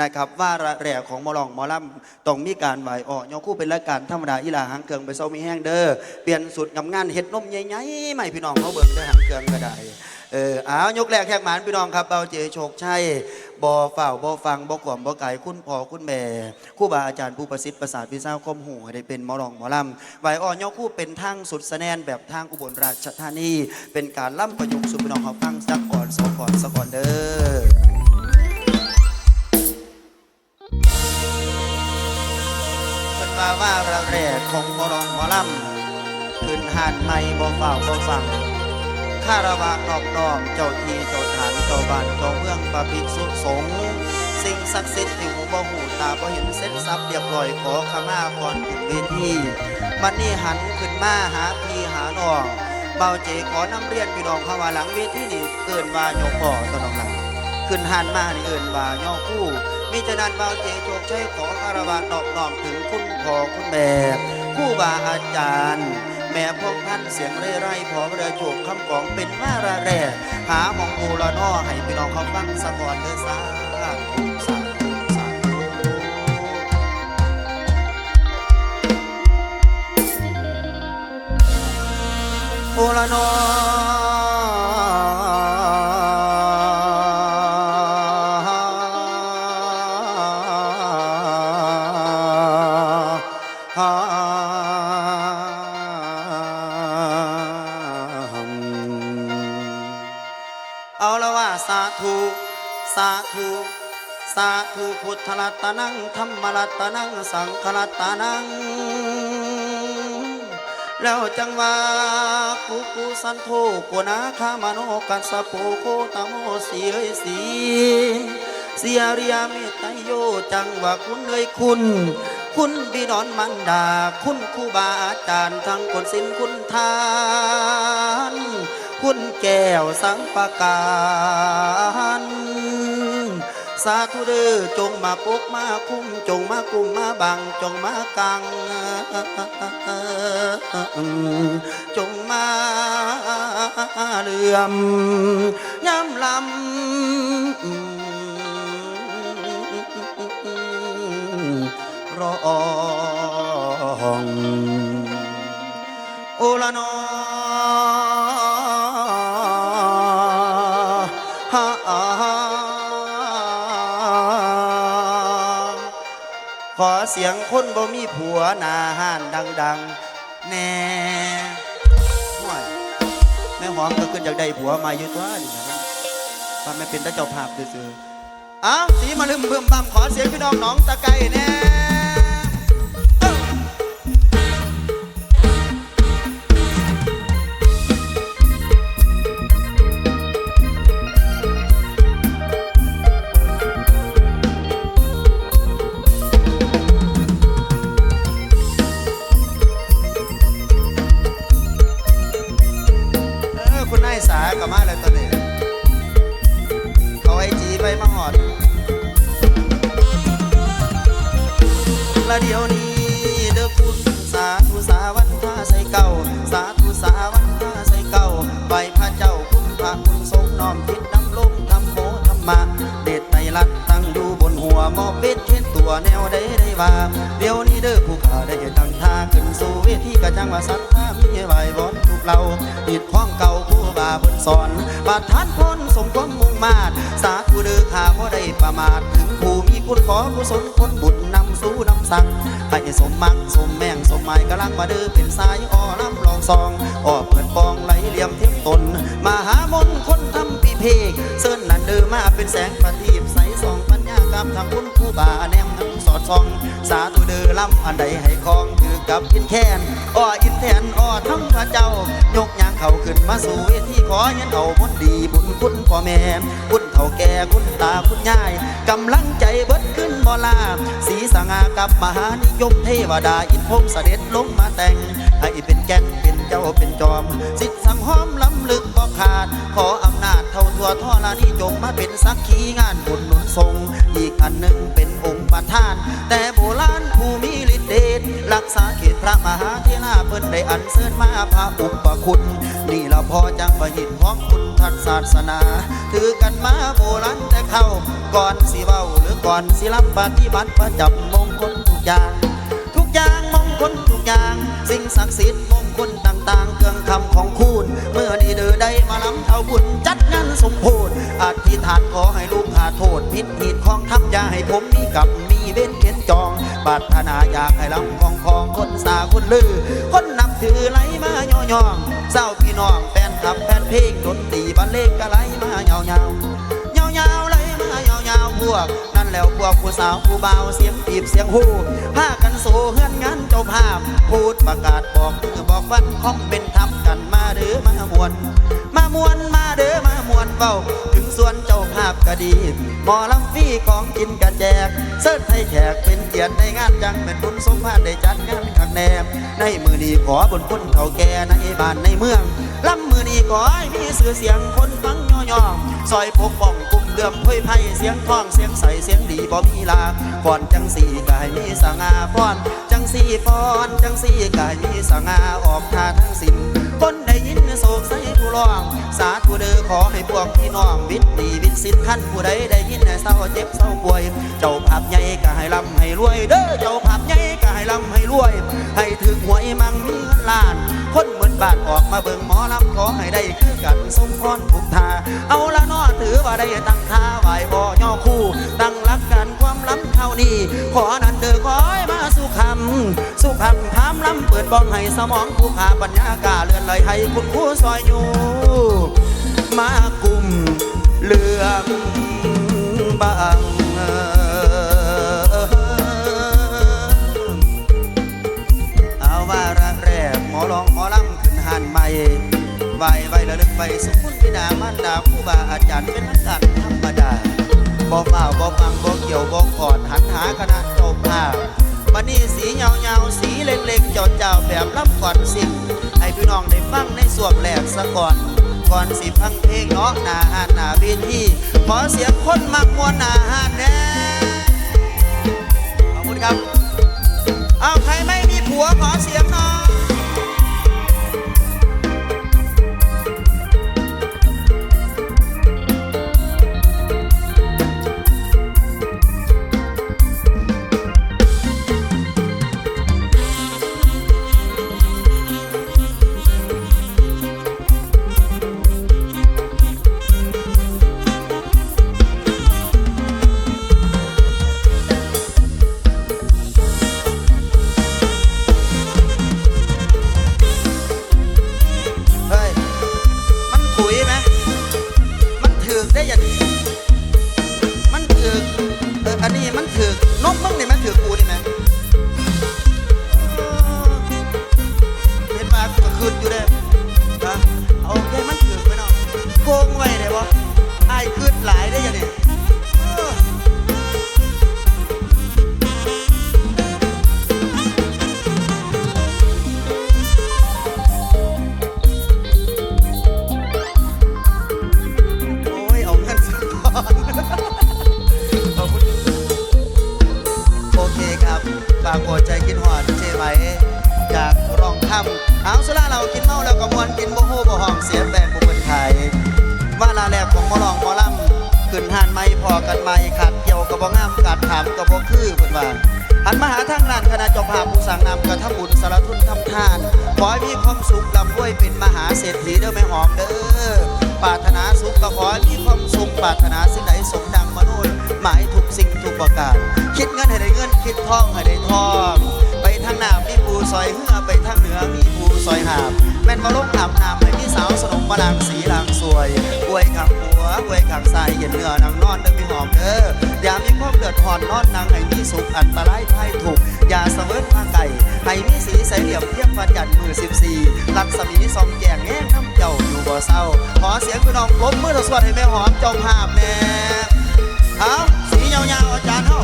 นะครับว่าระแร่ของหมอลองหมอลำต้องมีการไหวออกยกคู่เป็นรายการธรรมดาอีหลาหางเกืองไปเซามีแห้งเด้อเปลี่ยนสุดกับงานเฮ็ดนมใหญ่ๆใหม่พี่น้องเขาเบิ่งได้หางเกืองก็ได้เอออ้าวยกแรกแขกหมานพี่น้องครับเบาเจโชคชัยบ่เฝ้าบ่ฟังบ่กล่อมบ่ไก่คุณพ่อคุณแม่คู่บาอาจารย์ผู้ประสิทธิ์ประสาทพิเศษคมหูได้เป็นหมอลองหมอลำไหวอ่อกยกคู่เป็นทางสุดสะแนนแบบทางอุบลราชธานี เป็นการล่ำประยุกต์สู่พี่น้องเขาฟังสักก่อนสองก่อนสะก่อนเด้อ เป็นว่าว่าระแรกของมอรองมอลำขึ้นหานไม่บ่เฝ้าบ่ฟังข้าราวะนอบน้อมเจ้าทีเจ้าฐานเจ้าบ้านเจ้าเมืองปะภิกษุสงฆ์สิ่งศักดิ์สิทธิ์ที่หูบ่หูตาบ่เห็นเส้นซับเรียบร้อยขอขมาก่อนขึ้นเวทีมันนี่หันขึ้นมาหาพี่หาน้องเบาเจขอนำเรียนพี่น้องเข้าว่าหลังเวทีนี่เกินว่าโยกพ่อตน้องหลังขึ้นหันมานี่เอินว่าย่อคู่ มิฉะนั้นบาเจโชคชัยขอคารวะนอบน้อมถึงคุณพ่อคุณแม่ผู้บาอาจารย์ แม่พวกท่านเสียงเร่ไร่พอเรือโชคคำกองเป็นมาระแร่หาของภูละนอให้พี่น้องเขาฟังสะก่อนเด้อสาธุสาธุสาธุโอละนอ ฆรัตนังธรรมรัตนังสังฆรัตนัง แล้วจังว่าปุกุสันโธกุนาคามโนกัสสะโปโคตโมสีเอ้ยสีเสียเรียมตไตโยจังว่าคุณเอ้ยคุณ คุณบิดอนมันดา คุณครูบาอาจารย์ทั้งคนสินคุณทาน คุณแก้วสังประการ สาธุเด้อจงมาปกมาคุ้มจงมากุมมาบังจงมากังจงมาเลื่อมย้ำลำรองโอละนอฮะอา ขอเสียงคนบ่มีผัวหนาห้านดัง ๆ แน่ห่วยแม่หอมก็ขึ้นจากได้ผัวมาอยู่ตัวนี่นะว่าไม่เป็นตาเจ้าภาพซื่อๆอ้าวสีมาลืมเพิ่มบำขอเสียงพี่น้องหน้องตะไก่แน่ ละเดี๋ยวนี้เด้อคุณสาธุสาวันท่าใส่เก่า สาธุสาวันท่าใส่เก่าไหวพระเจ้าคุณพระคุณทรงน้อมทิศน้ำลงธรรมโมธรรมะเดชไตรลัดตั้งอยู่บนหัวมอบเวทเช่นตัวแนวใดได้ว่าเดี๋ยวนี้เด้อผู้ข้าได้ตั้งท่าขึ้นสู่เวทีกระจังว่าสัทธามีไหวบอนทุกเราติดข้องเก่าผู้บา เพิ่นสอนบาดทานพ้นสมความมุ่งมาดสาธุเด้อข้าบ่ได้ประมาทถึงผู้มีคุณขอกุศลคนบุญนำสู่นำสั่งให้สมมักสมแม่งสมหมายกำลังมาเด้อเป็นสายอ้อลำลองซองอ้อเปิดปองไหลเหลี่ยมเทียมตน มาหามนคนทำปีเพกเส้นนั่นเดือมาเป็นแสงประทีปใสส่อง ญากรรมทางคุณผู้บาแนมทั้งสอดส่อง สาธุเดือลำอันใดให้คองถือกับอินแคนอ้ออินแทนอ้อทั้งข้าเจ้า ยกยางเขาขึ้นมาสู่เวทีขอเงินเอามนต์ดีบุญคุณพ่อแม่คุณเฒ่าแก่คุณตาคุณยายกำลังใจเบิดขึ้นบ่ลาสีสง่ากับมหานิยมเทวดาอินพมเสด็จลงมาแต่งให้เป็นแก่นเป็นเจ้าเป็นจอมสิทธิ์สังหอมล้ำลึกบ่ขาดขอ วท่อลานิยมมาเป็นสักขีงานบุญหนุนทรง อีกอันหนึ่งเป็นองค์ประธาน แต่โบราณผู้มีฤทธิ์เดชรักษาเขตพระมหาเทราเพิ่นได้อันเสริญมาพระอุปคุณ นี่ละพอจังประหิตของคุณทัศศาสนา ถือกันมาโบราณแต่เข้าก่อนสิเว้าหรือก่อนสิรับปฏิบัติประจำมงคลทุกอย่าง ศักดิ์สิทธิ์มงคลต่างๆ เครื่องคำของคุณเมื่อดีเดอได้มาล้ำเอาบุญจัดงานสมโพธอธิษฐานขอให้ลูกหาโทษผิดผิดของทำอย่าให้ผมมีกับมีเว้นเขียนจองปรารถนาอยากให้ล้ำของของคนสาคนลือ คนนับถือไหลมาย่อย่องเศร้าพี่น้องแฟนคลับแฟนเพลงดนตรีบรรเลงก็ไหลมาเงาเงาเงาเงาไหลมาเงาเงาพวกน แล้วพวกผู้สาวผู้บ่าวเสียงปีบเสียงฮูพากันโซเฮือนงานเจ้าภาพ พูดประกาศบอกมือบอกวันคอมเป็นทำกันมาเด้อมามวน มามวนมาเด้อมามวนเฝ้าถึงส่วนเจ้าภาพก็ดีหมอลำฟรีของกินกระแจก เสิร์ฟให้แขกเป็นเกียรติในงานจังเป็นบุญสมภาษได้จัดงานขักแนม ในมือนี้ขอบนคนเฒ่าแก่ในบ้านในเมืองลำมือนี้ขอให้มีสื่อเสียงคนฟัง ยอมซอยปกป้องกลุ่มเลื่อมถ้วยไพ่เสียงท้องเสียงใสเสียงดีบ่มีลาก่อนจังสี่กายมีสง่าฟ้อน จังสี่ฟ้อน จังสี่กายมีสง่าออกท่าทั้งสิ้น คนได้ยินโศกใส่ผู้ร้อง สาธุเด้อขอให้พวกพี่น้องวิทย์ดีวิทย์สิทธิ์ขั้นผู้ใดได้ยินเศร้าเจ็บเศร้าป่วย เจ้าภาพใหญ่ก็ให้ร่ำให้รวย เด้อเจ้าภาพใหญ่ก็ให้ร่ำให้รวย ให้ถึงหวยมั่งมีเงินล้าน คนเหมือนบ้านออกมาเบิ่งหมอลำขอให้ได้คือกันสมพรทุกทาเอาละนอถือว่าได้ตั้งท่าไหวบ่ย่อคู่ตั้งหลักการ ความล้ำเท่านี้ ขอนันเดอขอให้มาสู่คำสู่คำถามล้ำเปิดบ้องให้สมองผู้ขาปัญญากาเลื่อนไหลให้คุณครูซอยอยู่ มากลุ่มเรื่องบางเอาว่ารักแรกหมอลองหมอลำขึ้นหันใหม่ไหวไหวระลึกไปสุขุนพิดามารดาผู้บาอาจารย์เป็นนักการธรรมดา บ่เฝ้าบ่ฟังบ่เกี่ยวบ่กอดหันหาคณะเจ้าภาพบันนี้สีเงาเงาสีเล็กๆเจ้าเจ้าแบบลำก่อนสิให้พี่น้องได้ฟังในส่วนแรกซะก่อนก่อนสิพังเพลงเนาะหน้าหานหนาเวทีขอเสียงคนมักมวนหนาหานแน่ขอบคุณครับเอาใครไม่มีผัวขอเสียง ฝากหัวใจกินหอดเจไหมจากรองคำเอาสุราเรากินเมาแล้วก็มวนกินโบโฮบ่ห้องเสียแปลงบุเป็นไทยว่าลาแรกของมอลองมอลำขึ้นหานไม่พอกันไม่ขาดเกี่ยวกับบ่งามกัดถามกับบ่คือเพิ่นว่าหันมาหาทางร้านคณะจ้าภาพผู้สั่งนำกระทำบุญสารทุนทำทานขอให้มีความสุขลำรวยเป็นมหาเศรษฐีเด้อแม่หอมเด้อปรารถนาสุขก็ขอให้มีความสุขปรารถนาสิ่งใดสมดังมโนหมายทุกสิ่งทุกประการ คิดเงินให้ได้เงิน คิดทองให้ได้ทอง ไปทางหน้ามีปูซอยเหือไปทางเหนือมีปูซอยหาบ แม่นมาลงอาบน้ำให้พี่สาวสนมมาลางสีลางสวยอวยขังหัวอวยขังใส่เย็นเนื้อนางนอนเด้อพี่หอมเด้ออย่ามีความเดือดร้อนนอนนางให้มีสุขอันตรายภัยถูกอย่าเสวยมาไก่ให้มีสีใสเหลี่ยมเทียมฟันยันมือสิบสี่ลักษมีซองแกงแง่น้ำเจ้าอยู่บ่เศร้าขอเสียงพี่น้องปรบมือสวดให้แม่หอมจงภาพแน่เอาสียาวๆอาจารย์เฮา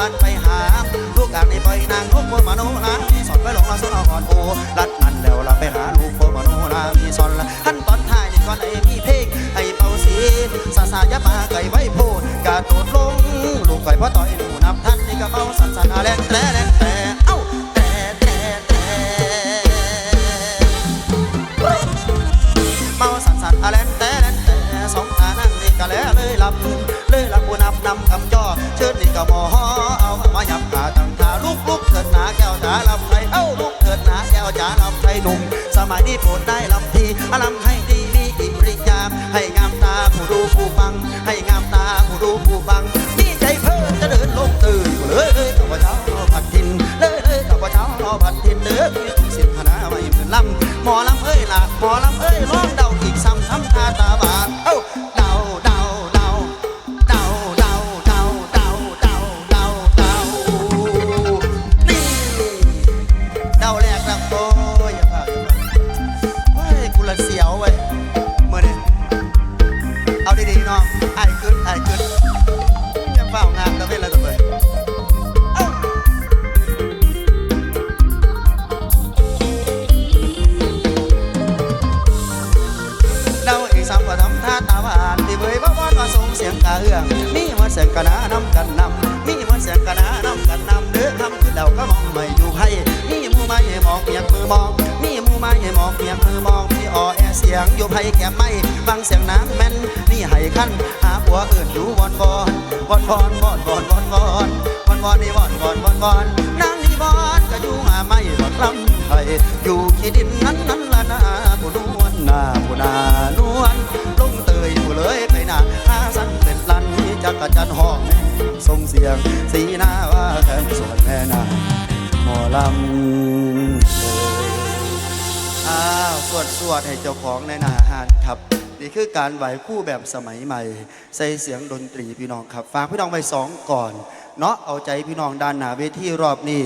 ลัดไปหาลูกการในปล่อยนางนกโมมาโนนามีสอนไปหลงลาสุนเอาก่อนโอลัดนั่นแล้วละไปหาลูกโมมาโนนามีสอนละขั้นตอนท้ายนี่ก่อนไอ้มีเพลงไอ้เป่าสีสาสายะมาไก่ไว้พูดกาโดดลงลูกไก่พ่อต่อยหนูนับท่านนี่ก็เมาสันสันอาแรงแต่แลนแต่เนำคำจ่อเชิญนี่ก็หมอเอามาหยับขาตั้งขาลุกลุกเถิดหนาแก้วจ๋าลำไทยเอ้าลุกเถิดหนาแก้วจ๋าลำไทยหนุ่มสมัยนี้โปรดได้ลำทีอลำให้ายขึ้นไอ้ายขึ้นยังเฝ้างานตะเวนละตะเบยเอ้าเดาอีกสามก็ทำท่าตาหวานที่เบยบ้าว่ามาส่งเสียงกาเอื้องมีมันเสียงกะนาน้ำกันนำมีมันเสียงกะนาน้ำกันนำเด้อคำคือเดาก็มองไม่อยู่ไพ่มีมือไม้ให้มองเปียกมือมองมีมือไม้ให้มองเปียกมือมองมีอ่อแอเสียงอยู่ไพ่แก้มไม่ฟังเสียงน้ำแม่นนี่ให้ขั้น ผัวอื่นอยู่วอนวอนวอนวอนวอนวอนวอนวอนวอนวอนนี่วอนวอนวอนวอนนางนี่วอนก็อยู่หาไม่หลอดลำไทยอยู่ขี้ดินนั้นนั้นละนาผู้นวลนาผู้นานวลลงเตยผู้เลยไปนาหาสันเป็นลันจักรจันห้องแม่ส่งเสียงสีหน้าว่าแทนสวนแม่นาหมอลำอ้าวสวดสวดให้เจ้าของในนาหารครับ นี่คือการไหวคู่แบบสมัยใหม่ ใส่เสียงดนตรีพี่น้องครับ ฝากพี่น้องไว้สองก่อน เนาะเอาใจพี่น้องด้านหน้าเวทีรอบนี้